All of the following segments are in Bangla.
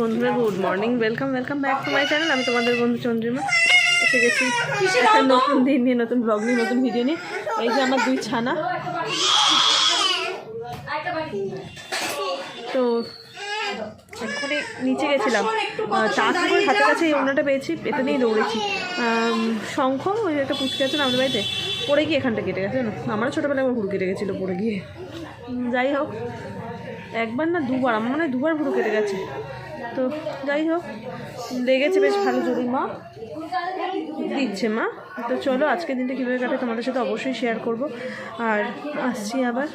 বন্ধুরা good morning welcome welcome back to my channel আমি তোমাদের বন্ধু চন্দ্রিমা। এসে গেছি একটা নতুন দিন নিয়ে, নতুন ব্লগ নিয়ে, নতুন ভিডিও নিয়ে। এই যে আমার দুই ছানা। তো এক্ষুনি নিচে গেছিলাম। তারপর হাতের কাছে এই ওনাটা পেয়েছি, এটা নিয়ে দৌড়েছি। শঙ্খ, ওই একটা পুচকে আছে না আমাদের বাড়িতে, পড়ে গিয়ে এখানটা কেটে গেছে না আমারও ছোটোবেলায় আমার হুড় কেটে গেছিল, পড়ে গিয়ে। যাই হোক, একবার না দুবার, আমার মনে দুবার পুরো কেটে গেছে। তো যাই হোক লেগেছে বেশ ভালো যদি মা। দিচ্ছে মা। তো চলো আজকের দিনটা কীভাবে কাটে তোমাদের সাথে অবশ্যই শেয়ার করব। আর আসছি আবার।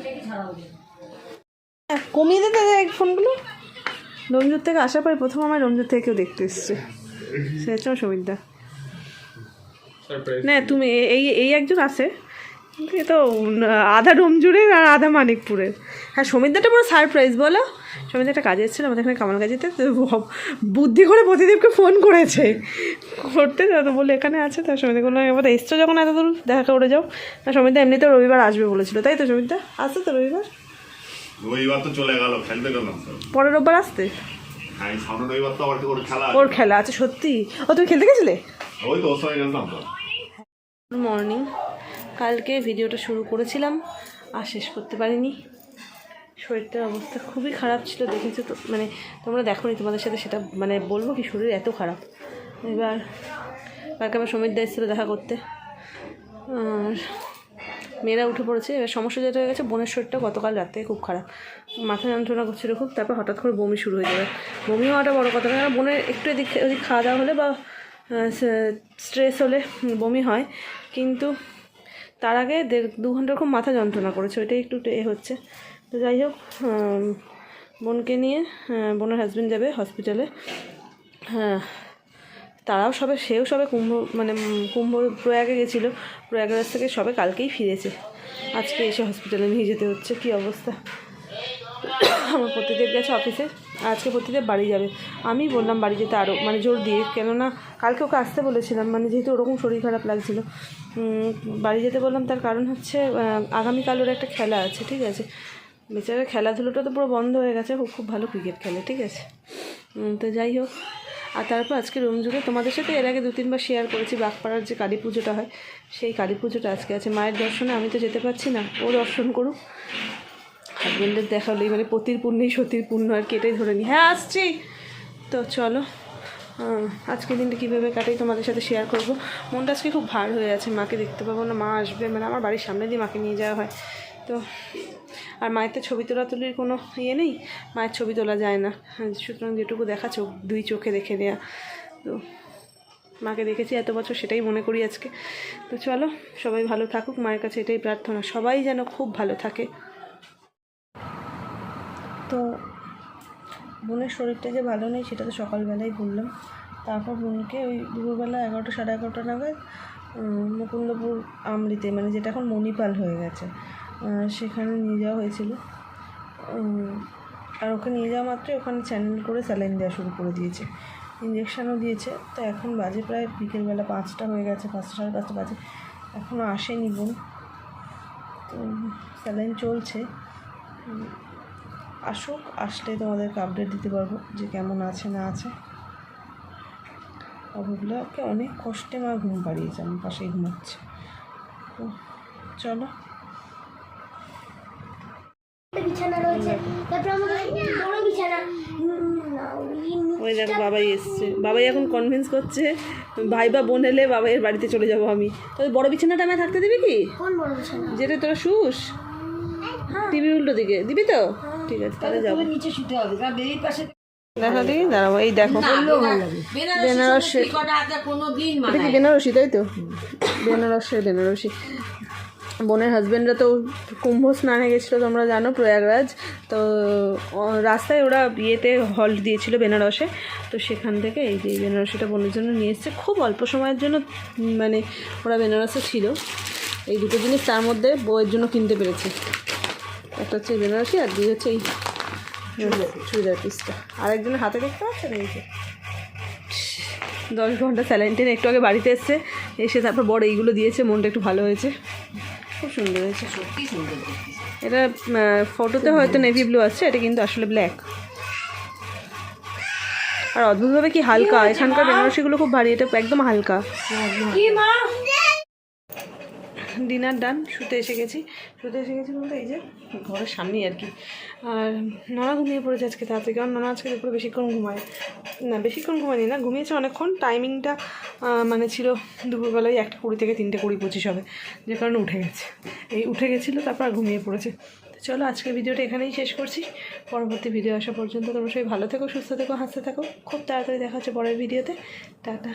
কমিয়ে দিতে ফোনগুলো রঞ্জুর থেকে আসার পরে প্রথম আমার রঞ্জুর থেকে কেউ দেখতে এসছে। সে হচ্ছে আমার না তুমি এই এই একজন আছে। তো আধা ডোমজুড়ের আর আধা মানিকপুরের। হ্যাঁ সমিতদাটা পুরো সারপ্রাইজ বলো। সমিত একটা কাজে এসেছিল আমাদের এখানে কামাল কাজিতে তো বুদ্ধি করে প্রতিদীপকে ফোন করেছে। করতে তো বলে এখানে আছে। তো সমিত বলল এবার এসছো যখন এত দূর দেখা করে যাও। না সমিতদা এমনিতে রবিবার আসবে বলেছিল তাই তো সমিতদা আসছে তো রবিবার? রবিবার তো চলে গেল খেলতে গেলাম পরের রোববার আসতে? হ্যাঁ ওর খেলা আছে। সত্যি? ও তুমি খেলতে গেছিলে? ওই তো মর্নিং কালকে ভিডিওটা শুরু করেছিলাম আর শেষ করতে পারিনি। শরীরটার অবস্থা খুবই খারাপ ছিল, দেখেছ তো? মানে তোমরা দেখোনি, তোমাদের সাথে সেটা মানে বলব কি, শরীর এত খারাপ। এবার, কালকে আমার সমীর দা এসেছিল দেখা করতে। আর মেয়েরা উঠে পড়েছে, এবার সমস্যা যেটা হয়ে গেছে, বোনের শরীরটা গতকাল রাতে খুব খারাপ। মাথা যন্ত্রণা করছিল খুব, তারপর হঠাৎ করে বমি শুরু হয়ে যাবে। বমি হওয়াটা বড় কথা কারণ বোনের একটু এদিক, ওদিক খাওয়া দাওয়া হলে বা স্ট্রেস হলে বমি হয়। কিন্তু তার আগে দেড় দু ঘণ্টার খুব মাথা যন্ত্রণা করেছে, ওইটাই একটু এ হচ্ছে। তো যাই হোক বোনকে নিয়ে বোনের হাজব্যান্ড যাবে হসপিটালে হ্যাঁ তারাও সবে, সেও সবে কুম্ভ মানে কুম্ভ প্রয়াগে গেছিল। প্রয়াগরাজ থেকে সবে কালকেই ফিরেছে। আজকে এসে হসপিটালে নিয়ে যেতে হচ্ছে, কী অবস্থা? আমার প্রতিদেব গেছে অফিসে আজকে প্রতিদেব বাড়ি যাবে। আমি বললাম বাড়ি যেতে আরও মানে জোর দিয়ে, কেননা কালকে ওকে আসতে বলেছিলাম মানে যেহেতু ওরকম শরীর খারাপ লাগছিল। বাড়ি যেতে বললাম, তার কারণ হচ্ছে আগামীকাল ওর একটা খেলা আছে, ঠিক আছে? বেচারা খেলাধুলোটা তো পুরো বন্ধ হয়ে গেছে, ও খুব ভালো ক্রিকেট খেলে, ঠিক আছে? তো যাই হোক। আর তারপর আজকে রুম জুড়ে তোমাদের সাথে এর আগে দু তিনবার শেয়ার করেছি, বাগপাড়ার যে কালী পুজোটা হয়, সেই কালী পুজোটা আজকে আছে। মায়ের দর্শনে আমি তো যেতে পারছি না, ও দর্শন করুক। হাজব্যান্ডের দেখা হলেই মানে পতির পুণ্যেই সতীর পুণ্য আর কেটে ধরে নি। হ্যাঁ আসছি। তো চলো আজকের দিনটা কীভাবে কাটাই তোমাদের সাথে শেয়ার করব। মনটা আজকে খুব ভার হয়ে আছে, মাকে দেখতে পাবো না, মা আসবে মানে আমার বাড়ির সামনে দিয়ে মাকে নিয়ে যাওয়া হয়। তো, আর মায়ের তো ছবি তোলা তুলির কোনো ইয়ে নেই, মায়ের ছবি তোলা যায় না। সুতরাং যেটুকু দেখা চোখ, দুই চোখে দেখে নেওয়া তো, মাকে দেখেছি এত বছর, সেটাই মনে করি আজকে। তো চলো, সবাই ভালো থাকুক, মায়ের কাছে এটাই প্রার্থনা। সবাই যেন খুব ভালো থাকে। তো বোনের শরীরটা যে ভালো নেই, সেটা তো সকালবেলাই বললাম। তারপর বোনকে ওই দুপুরবেলা এগারোটা, সাড়ে এগারোটা নাগাদ মুকুন্দপুর আমলিতে মানে যেটা এখন মণিপাল হয়ে গেছে সেখানে নিয়ে যাওয়া হয়েছিল। আর ওকে নিয়ে যাওয়া মাত্রই ওখানে চ্যানেল করে স্যালাইন দেওয়া শুরু করে দিয়েছে ইঞ্জেকশানও দিয়েছে। তো এখন বাজে প্রায় বিকেলবেলা পাঁচটা হয়ে গেছে, পাঁচটা, সাড়ে পাঁচটা বাজে এখনও আসেনি বোন। তো স্যালাইন চলছে। আসুক আসলে তোমাদেরকে আপডেট দিতে পারব যে কেমন আছে না আছে। অবগুলোকে অনেক কষ্টে মা ঘুম পাড়িয়েছে আমার পাশেই ঘুমাচ্ছে। তো চলো। একটা বিছানা রয়েছে। তারপর আমাদের বড় বিছানা। ওই দেখো বাবাই এসছে। বাবাই এখন কনভিন্স করছে ভাই বা বোন এলে বাবাইয়ের বাড়িতে চলে যাব আমি। তবে বড় বিছানাটা আমায় থাকতে দিবি কি? কোন বড় বিছানা? যেটা তোরা শুস। টিভি উল্টো দিকে। দিবি তো? ঠিক আছে তাহলে যাব। নিচে শুতে হবে বেরির পাশে দেখা দিই দাঁড়াবো। এই দেখো। বেনারসি কটা হাতে কোনো দিন এটা কি বেনারসি তাই তো? বেনারসি বেনারসি। বোনের হাজব্যান্ডরা তো কুম্ভ স্নানে গেছিল তোমরা জানো প্রয়াগরাজ। তো রাস্তায় ওরা বিয়েতে হল্ট দিয়েছিল বেনারসে। তো সেখান থেকে এই যে বেনারসিটা বোনের জন্য নিয়ে এসছে। খুব অল্প সময়ের জন্য মানে ওরা বেনারসে ছিল। এই দুটো জিনিস তার মধ্যে বউয়ের জন্য কিনতে পেরেছে। একটা হচ্ছে বেনারসি আর দুই হচ্ছে এই চুড়িদার পিসটা। আরেকজনের হাতে দেখতে পাচ্ছেন এই যে? দশ ঘণ্টা স্যালাইন টেনে একটু আগে বাড়িতে এসছে এসে তারপর বড় এইগুলো দিয়েছে মনটা একটু ভালো হয়েছে। খুব সুন্দর হয়েছে। সত্যি সুন্দর এটা ফটোতে হয়তো নেভি ব্লু আছে এটা কিন্তু আসলে ব্ল্যাক আর অদ্ভুতভাবে কি হালকা এখানকার বেনারসিগুলো খুব ভারী এটা একদম হালকা। কি মা? ডিনার ডান শুতে এসে গেছি। শুতে এসে গেছি বলতে এই যে ঘরের সামনেই আর কি। আর ননা ঘুমিয়ে পড়েছে আজকে তাড়াতাড়ি কারণ ননা আজকে দুপুরে বেশিক্ষণ ঘুমায়। না, বেশিক্ষণ ঘুমায়নি না, ঘুমিয়েছে অনেকক্ষণ। টাইমিংটা মানে ছিল দুপুরবেলায় একটা কুড়ি থেকে তিনটে, কুড়ি পঁচিশ হবে। যে কারণে উঠে গেছে। এই উঠে গেছিল, তারপর আর ঘুমিয়ে পড়েছে। তো চলো আজকের ভিডিওটা এখানেই শেষ করছি। পরবর্তী ভিডিও আসা পর্যন্ত তোমরা সবাই ভালো থেকো, সুস্থ থেকো, হাসতে থাকো। খুব তাড়াতাড়ি দেখা হচ্ছে পরের ভিডিওতে। টাটা।